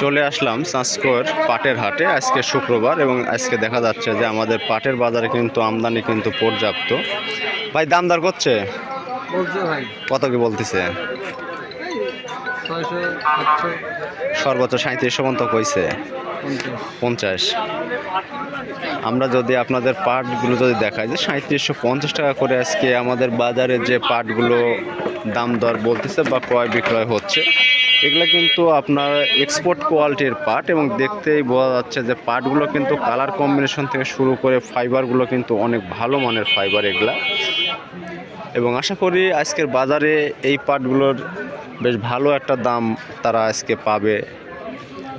চলে আসলাম সাঁসকোর পাটের হাটে। আজকে শুক্রবার এবং আজকে দেখা যাচ্ছে যে আমাদের পাটের বাজারে কিন্তু আমদানি কিন্তু পর্যাপ্ত। ভাই দাম দর করছে? কত কি বলতেছে? সর্বোচ্চ সাঁত্রিশশো পর্যন্ত কইছে। পঞ্চাশ। আমরা যদি আপনাদের পাটগুলো যদি দেখাই যে সাঁত্রিশশো পঞ্চাশ টাকা করে আজকে আমাদের বাজারে যে পাটগুলো দাম দর বলতেছে বা ক্রয় বিক্রয় হচ্ছে এগুলো কিন্তু আপনার এক্সপোর্ট কোয়ালিটির পাট এবং দেখতেই বোঝা যাচ্ছে যে পাটগুলো কিন্তু কালার কম্বিনেশন থেকে শুরু করে ফাইবারগুলো কিন্তু অনেক ভালো মানের ফাইবার এগুলা। এবং আশা করি আজকের বাজারে এই পাটগুলোর বেশ ভালো একটা দাম তারা আজকে পাবে।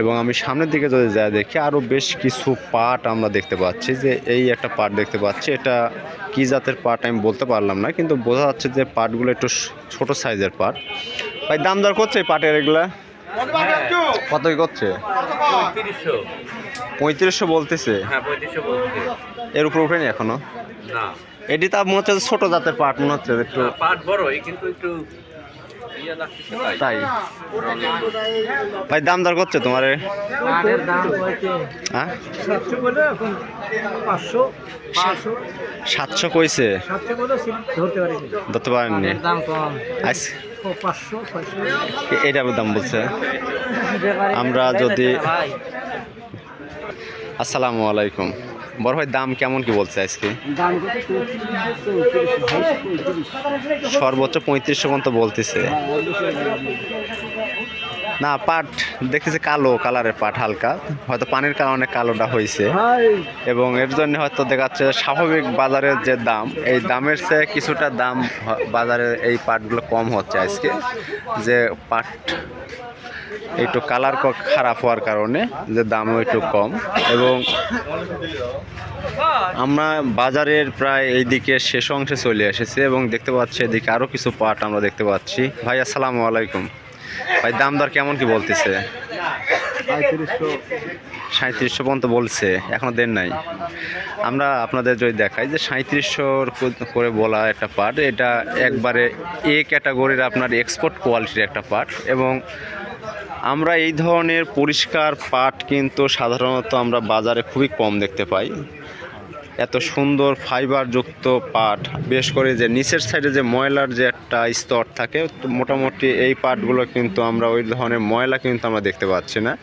এবং আমি সামনের দিকে যদি যা দেখি আরও বেশ কিছু পাট আমরা দেখতে পাচ্ছি যে এই একটা পাট দেখতে পাচ্ছি। এটা কী জাতের পাট আমি বলতে পারলাম না, কিন্তু বোঝা যাচ্ছে যে পাটগুলো একটু ছোট সাইজের পাট ভাই দাম দর করছে পাটের এগুলা? কত কি করছে? পঁয়ত্রিশশো। বলতেছে। হ্যাঁ এর উপর উঠেনি এখনও? না। এটি তা মনে হচ্ছে যে ছোট জাতের পাট মনে হচ্ছে একটু পাট বড়ই কিন্তু একটু ইয়ে তাই। ভাই দাম দর করছে তোমার হ্যাঁ? সাতশো কইছে। ধরতে পারিনি। ধরতে পারেননি। দাম কম। এইটার দাম বলছে। আমরা যদি- আসসালামু আলাইকুম। বড় ভাই, দাম কেমন কি বলছে আজকে? সর্বোচ্চ পঁয়ত্রিশশো পর্যন্ত বলতেছে। না পাট দেখতেছে কালো কালারের পাট হালকা। হয়তো পানির কারণে কালোটা হয়েছে এবং এর জন্য হয়তো দেখা যাচ্ছে স্বাভাবিক বাজারের যে দাম এই দামের চেয়ে কিছুটা দাম বাজারে এই পাটগুলো কম হচ্ছে আজকে। যে পাট একটু কালার খারাপ হওয়ার কারণে যে দামও একটু কম। এবং আমরা বাজারের প্রায় এইদিকে শেষ অংশে চলে এসেছি এবং দেখতে পাচ্ছি এদিকে আরও কিছু পাট আমরা দেখতে পাচ্ছি। ভাই আসসালামু আলাইকুম। ভাই দাম দর কেমন কি বলতেছে? সাঁত্রিশশো। পর্যন্ত বলছে এখনও দেন নাই। আমরা আপনাদের যদি দেখাই যে সাঁত্রিশশোর করে বলা একটা পার্ট এটা একবারে এ ক্যাটাগরির আপনার এক্সপোর্ট কোয়ালিটির একটা পার্ট এবং আমরা এই ধরনের পরিষ্কার পাট কিন্তু সাধারণত আমরা বাজারে খুবই কম দেখতে পাই। এত সুন্দর ফাইবারযুক্ত পাট, বেশ করে যে নিচের সাইডে যে ময়লার যে একটা স্তর থাকে মোটামুটি এই পাটগুলো কিন্তু আমরা ওই ধরনের ময়লা কিন্তু আমরা দেখতে পাচ্ছি না।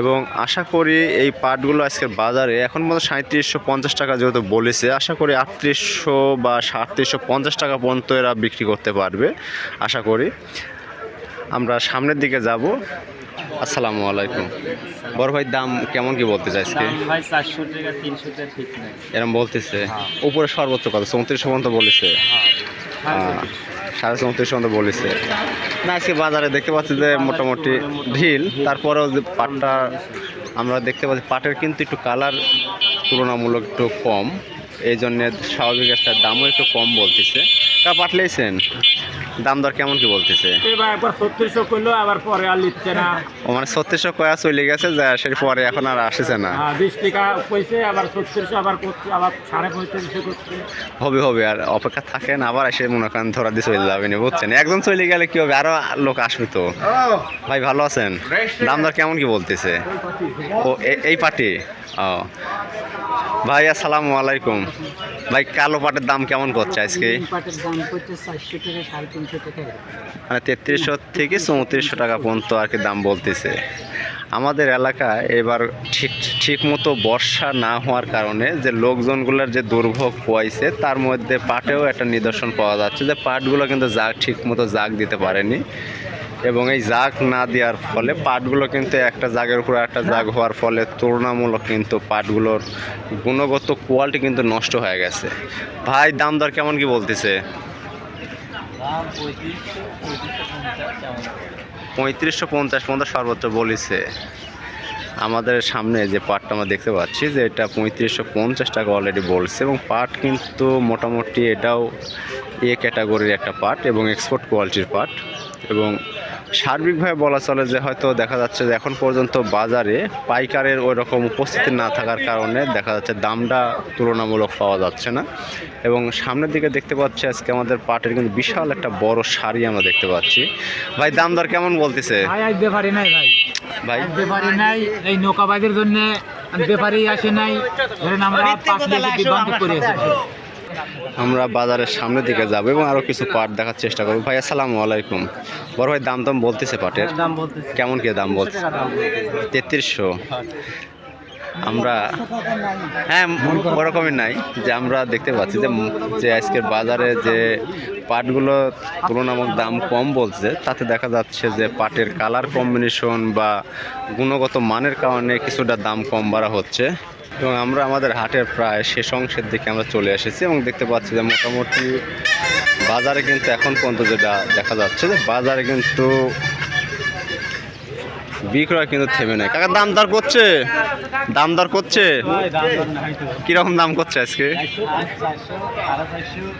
এবং আশা করি এই পাটগুলো আজকের বাজারে এখন মতো সাঁত্রিশশো পঞ্চাশ টাকা যেহেতু বলেছে, আশা করি আটত্রিশশো বা সাতত্রিশশো পঞ্চাশ টাকা পর্যন্ত এরা বিক্রি করতে পারবে, আশা করি। আমরা সামনের দিকে যাব। আসসালামু আলাইকুম। বড় ভাই দাম কেমন কি বলতে চাইছে? ভাই চারশো টাকা তিনশো টাকা ঠিক নেই। এরম বলতেছে। উপরে সর্বোচ্চ কত? চৌত্রিশশো পর্যন্ত বলেছে। আহ, সাড়ে চৌত্রিশশো পর্যন্ত বলেছে। না আজকে বাজারে দেখতে পাচ্ছি যে মোটামুটি ঢিল। তারপরেও যে পাটটা আমরা দেখতে পাচ্ছি পাটের কিন্তু একটু কালার তুলনামূলক একটু কম। এই জন্যে স্বাভাবিক একটা দামও একটু কম বলতেছে। তা পাট লেছেন দাম দর কেমন কি বলতেছে? ছত্রিশশো করল আবার পরে আর লিখছে না। ও মানে ছত্রিশশো কয়া চলে গেছে যা সে পরে এখন আর আসেছে না। হ্যাঁ, বিশ টাকা কইছে আবার ছত্রিশশো আবার করছে আবার সাড়ে পঁয়ত্রিশশো করছে। হবে হবে আর অপেক্ষা থাকেন আবার এসে মনে করেন ধরা দিয়ে চলে যাবেন বুঝছেন। একজন চলে গেলে কি হবে? আরও লোক আসবে তো। ভাই ভালো আছেন? দাম দর কেমন কি বলতেছে? ও এই পাটি ও। ভাই আসসালামু আলাইকুম। ভাই কালো পাটের দাম কেমন করছে আজকে? পাটের দাম করছে চারশো টাকা সাড়ে তিনশো টাকা মানে তেত্রিশশো থেকে চৌত্রিশশো টাকা পর্যন্ত আর কি দাম বলতেছে। আমাদের এলাকায় এবার ঠিক ঠিক মতো বর্ষা না হওয়ার কারণে যে লোকজনগুলোর যে দুর্ভোগ পোয়াইছে তার মধ্যে পাটেও একটা নিদর্শন পাওয়া যাচ্ছে যে পাটগুলো কিন্তু জাগ ঠিক মতো জাগ দিতে পারেনি। এবং এই জাগ না দেওয়ার ফলে পাটগুলো কিন্তু একটা জাগের উপর একটা জাগ হওয়ার ফলে তুলনামূলক কিন্তু পাটগুলোর গুণগত কোয়ালিটি কিন্তু নষ্ট হয়ে গেছে। ভাই, দাম দর কেমন কি বলতেছে? পঁয়ত্রিশশো পঞ্চাশ পর্যন্ত সর্বোচ্চ বলেছে। আমাদের সামনে যে পাটটা আমরা দেখতে পাচ্ছি যে এটা পঁয়ত্রিশশো পঞ্চাশ টাকা অলরেডি বলছে এবং পাট কিন্তু মোটামুটি এটাও এ ক্যাটাগরির একটা পাট এবং এক্সপোর্ট কোয়ালিটির পাট এবং সার্বিকভাবে বলা চলে যে হয়তো দেখা যাচ্ছে যে এখন পর্যন্ত বাজারে পাইকারের ওই রকম উপস্থিতি না থাকার কারণে দেখা যাচ্ছে দামটা তুলনামূলক পাওয়া যাচ্ছে না এবং সামনের দিকে দেখতে পাচ্ছি আজকে আমাদের পাটের কিন্তু বিশাল একটা বড় শাড়ি আমরা দেখতে পাচ্ছি ভাই দাম দর কেমন বলতেছে ভাই নাই ভাই ভাই ব্যাপারি নাই এই নৌকাবাদের জন্য ব্যাপারি আসে নাই ধরেন আমরা করে আমরা বাজারের সামনের দিকে যাব এবং আরও কিছু পাট দেখার চেষ্টা করব। ভাই আসসালামু আলাইকুম। বড় ভাই দাম দাম বলতেছে পাটের? দাম বলতেছি। কেমন কি দাম বলছে? তেত্রিশশো। আমরা হ্যাঁ ওরকমই নাই যে আমরা দেখতে পাচ্ছি যে যে আজকের বাজারে যে পাটগুলো তুলনামূলক দাম কম বলছে তাতে দেখা যাচ্ছে যে পাটের কালার কম্বিনেশন বা গুণগত মানের কারণে কিছুটা দাম কম বাড়া হচ্ছে। এবং আমরা আমাদের হাটের প্রায় শেষ অংশের দিকে আমরা চলে এসেছি এবং দেখতে পাচ্ছি যে মোটামুটি বাজারে কিন্তু এখন পর্যন্ত যেটা দেখা যাচ্ছে যে বাজারে কিন্তু বিক্রয় কিন্তু থেমে নেই। কাকা, দাম দর করছে? দাম দর করছে? কীরকম দাম করছে আজকে?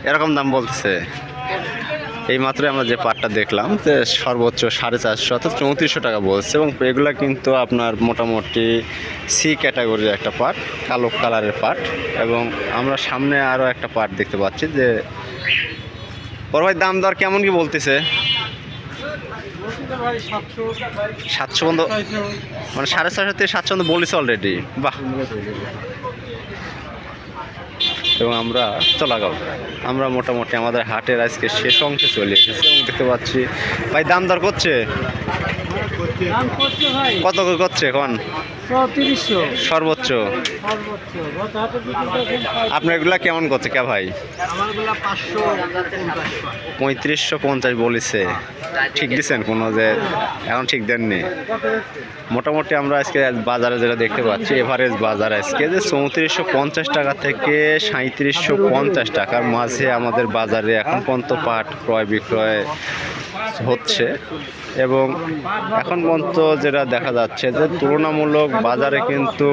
এরকম দাম বলছে। এই মাত্রই আমরা যে পাটটা দেখলাম, যে সর্বোচ্চ সাড়ে চারশো অর্থাৎ চৌত্রিশশো টাকা বলছে এবং এগুলো কিন্তু আপনার মোটামুটি সি ক্যাটাগরির একটা পাট, কালো কালারের পাট এবং আমরা সামনে আরও একটা পাট দেখতে পাচ্ছি যে বড় ভাই, দাম দর কেমন কি বলতেছে? সাতশো পর্যন্ত মানে সাড়ে ছয়শো থেকে সাতশো পর্যন্ত বলেছে অলরেডি বাহ। এবং আমরা চলাগাও। আমরা মোটামুটি আমাদের হাটের আজকে শেষ অংশে চলে এসেছি এবং দেখতে পাচ্ছি ভাই দাম দর করছে? কত করে করছে এখন? সর্বোচ্চ। আপনার এগুলা কেমন করছে কে ভাই? পঁয়ত্রিশশো পঞ্চাশ বলেছে। ঠিক দিচ্ছেন কোনো যে এখন ঠিক দেননি। মোটামুটি আমরা আজকে বাজারে যেটা দেখতে পাচ্ছি এভারেজ বাজার আজকে যে চৌত্রিশশো পঞ্চাশ টাকা থেকে সাঁত্রিশশো পঞ্চাশ টাকার মাঝে আমাদের বাজারে এখন পর্যন্ত পাট ক্রয় বিক্রয় হচ্ছে এবং এখন পর্যন্ত যেটা দেখা যাচ্ছে যে তুলনামূলক বাজারে কিন্তু